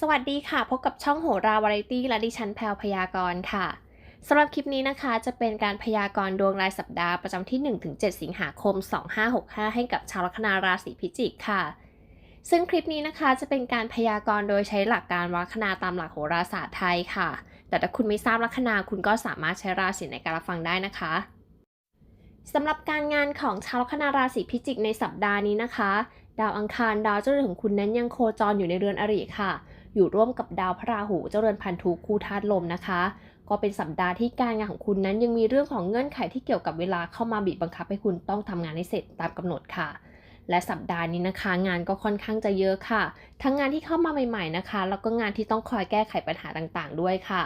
สวัสดีค่ะ พบกับช่องโหราวาไรตี้และดิฉันแพลวพยากรณ์ค่ะสำหรับคลิปนี้นะคะ จะเป็นการพยากรณ์ดวงรายสัปดาห์ประจำที่ 1-7 สิงหาคม 2565 ให้กับชาวลัคนาราศีพิจิกค่ะ ซึ่งคลิปนี้นะคะจะเป็นการพยากรณ์โดยใช้หลักการวัดลัคนาตามหลักโหราศาสตร์ไทยค่ะ แต่ถ้าคุณไม่ทราบลัคนาคุณก็สามารถใช้ราศีในการรับฟังได้นะคะสำหรับการงานของชาวลัคนาราศีพิจิกในสัปดาห์นี้นะคะ ดาวอังคารดาวเจ้าเรือนของคุณนั้นยังโคจรอยู่ในเรือนอริค่ะ อยู่ร่วมกับดาวพระราหูเจ้าเรือนพันธุคู่ธาตุลมนะคะ ก็เป็นสัปดาห์ที่การงานของคุณนั้นยังมีเรื่องของเงื่อนไขที่เกี่ยวกับเวลาเข้ามาบีบบังคับให้คุณต้องทำงานให้เสร็จตามกำหนดค่ะ และสัปดาห์นี้นะคะ งานก็ค่อนข้างจะเยอะค่ะ ทั้งงานที่เข้ามาใหม่ ๆนะคะ แล้วก็งานที่ต้องคอยแก้ไขปัญหาต่างๆ ด้วยค่ะ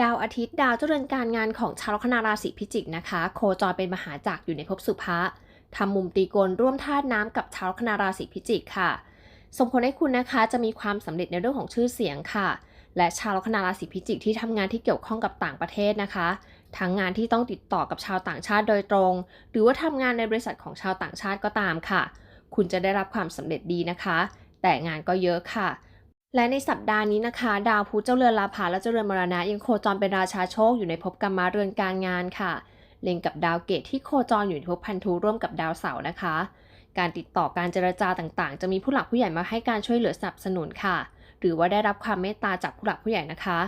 ดาวอาทิตย์ดาวเจ้าเรือนการงานของชาวลัคนาราศีพิจิกนะคะ โคจรเป็นมหาจักรอยู่ในภพสุภะทำมุมตีโกนร่วมธาตุน้ำกับชาวลัคนาราศีพิจิกค่ะ ส่งผลให้คุณนะคะจะมีความสำเร็จในเรื่องของชื่อเสียงค่ะ และชาวลัคนาราศีพิจิกที่ทำงานที่เกี่ยวข้องกับต่างประเทศนะคะ ทั้งงานที่ต้องติดต่อกับชาวต่างชาติโดยตรง หรือว่าทำงานในบริษัทของชาวต่างชาติก็ตามค่ะ คุณจะได้รับความสำเร็จดีนะคะ แต่งานก็เยอะค่ะและในสัปดาห์นี้นะคะ ดาวพุธเจ้าเรือนลาภาและเจ้าเรือนมรณะยังโคจรเป็นราชาโชคอยู่ในภพกรรมะเรือนการงานค่ะ เล็งกับดาวเกตที่โคจรอยู่ในภพพันธุร่วมกับดาวเสาร์นะคะ การติดต่อการเจรจาต่างๆ จะมีผู้หลักผู้ใหญ่มาให้การช่วยเหลือสนับสนุนค่ะ หรือว่าได้รับความเมตตาจากผู้หลักผู้ใหญ่นะคะ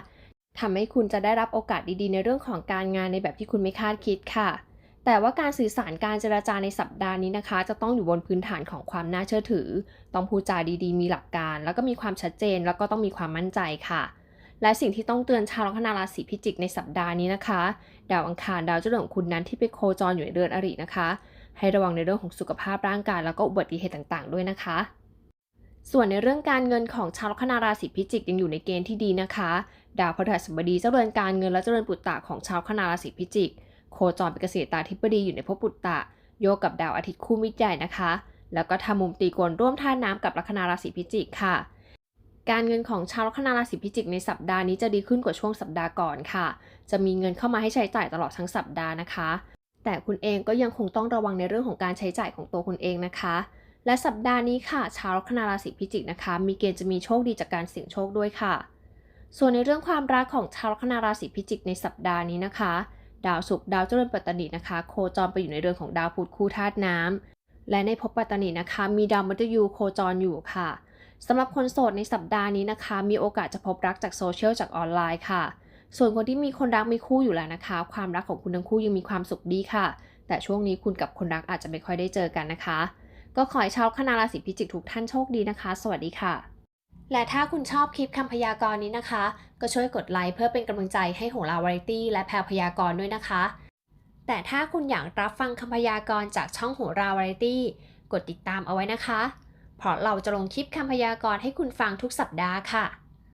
ทำให้คุณจะได้รับโอกาสดีๆ ในเรื่องของการงานในแบบที่คุณไม่คาดคิดค่ะ แต่ว่าการสื่อสารการเจรจาในสัปดาห์นี้นะคะ จะต้องอยู่บนพื้นฐานของความน่าเชื่อถือ ต้องพูดจาดีๆ มีหลักการ แล้วก็มีความชัดเจน แล้วก็ต้องมีความมั่นใจค่ะ และสิ่งที่ต้องเตือนชาวลัคนาราศีพิจิกในสัปดาห์นี้นะคะ ดาวอังคารดาวเจ้าเรือนของคุณนั้นที่ไปโคจรอยู่ในเรือนอรินะคะ ให้ระวังในเรื่องของสุขภาพร่างกายแล้วก็อุบัติเหตุต่างๆ ด้วยนะคะ ส่วนในเรื่องการเงินของชาวลัคนาราศีพิจิกยังอยู่ในเกณฑ์ที่ดีนะคะ ดาวพฤหัสบดีเจ้าเรือนการเงินและเจ้าเรือนปุตตะของชาวลัคนาราศีพิจิก โคจรเป็นเกษตราธิบดีอยู่ในภพปุตตะ โยกกับดาวอาทิตย์คู่มิตรใหญ่นะคะ แล้วก็ทำมุมตีโกนร่วมท่าน้ำกับลัคนาราศีพิจิกค่ะ การเงินของชาวลัคนาราศีพิจิกในสัปดาห์นี้จะดีขึ้นกว่าช่วงสัปดาห์ก่อนค่ะ จะมีเงินเข้ามาให้ใช้จ่ายตลอดทั้งสัปดาห์นะคะ แต่คุณเองก็ยังคงต้องระวังในเรื่องของการใช้จ่ายของตัวคุณเองนะคะ และสัปดาห์นี้ค่ะ ชาวลัคนาราศีพิจิกนะคะ มีเกณฑ์จะมีโชคดีจากการเสี่ยงโชคด้วยค่ะ ส่วนในเรื่องความรักของชาวลัคนาราศีพิจิกในสัปดาห์นี้นะคะ ดาวศุกร์ดาวเจริญปัตตานีนะคะ โคจรไปอยู่ในเรือนของดาวพุธคู่ธาตุน้ำและในภพปัตตานีนะคะ มีดาวมฤตยูโคจรอยู่ค่ะสำหรับคนโสดในสัปดาห์นี้นะคะ มีโอกาสจะพบรักจากโซเชียลจากออนไลน์ค่ะ ส่วนคนที่มีคนรักมีคู่อยู่แล้วนะคะ ความรักของคุณทั้งคู่ยังมีความสุขดีค่ะ แต่ช่วงนี้คุณกับคนรักอาจจะไม่ค่อยได้เจอกันนะคะ ก็ขอให้ชาวคณาราศีพิจิกทุกท่านโชคดีนะคะ สวัสดีค่ะ และถ้าคุณชอบคลิปคำพยากรณ์นี้นะคะ ก็ช่วยกดไลค์เพื่อเป็นกำลังใจให้โหราวาไรตี้และแพรพยากรณ์ด้วยนะคะ แต่ถ้าคุณอยากรับฟังคำพยากรณ์จากช่องโหราวาไรตี้กดติดตามเอาไว้นะคะ เพราะเราจะลงคลิปคำพยากรณ์ให้คุณฟังทุกสัปดาห์ค่ะ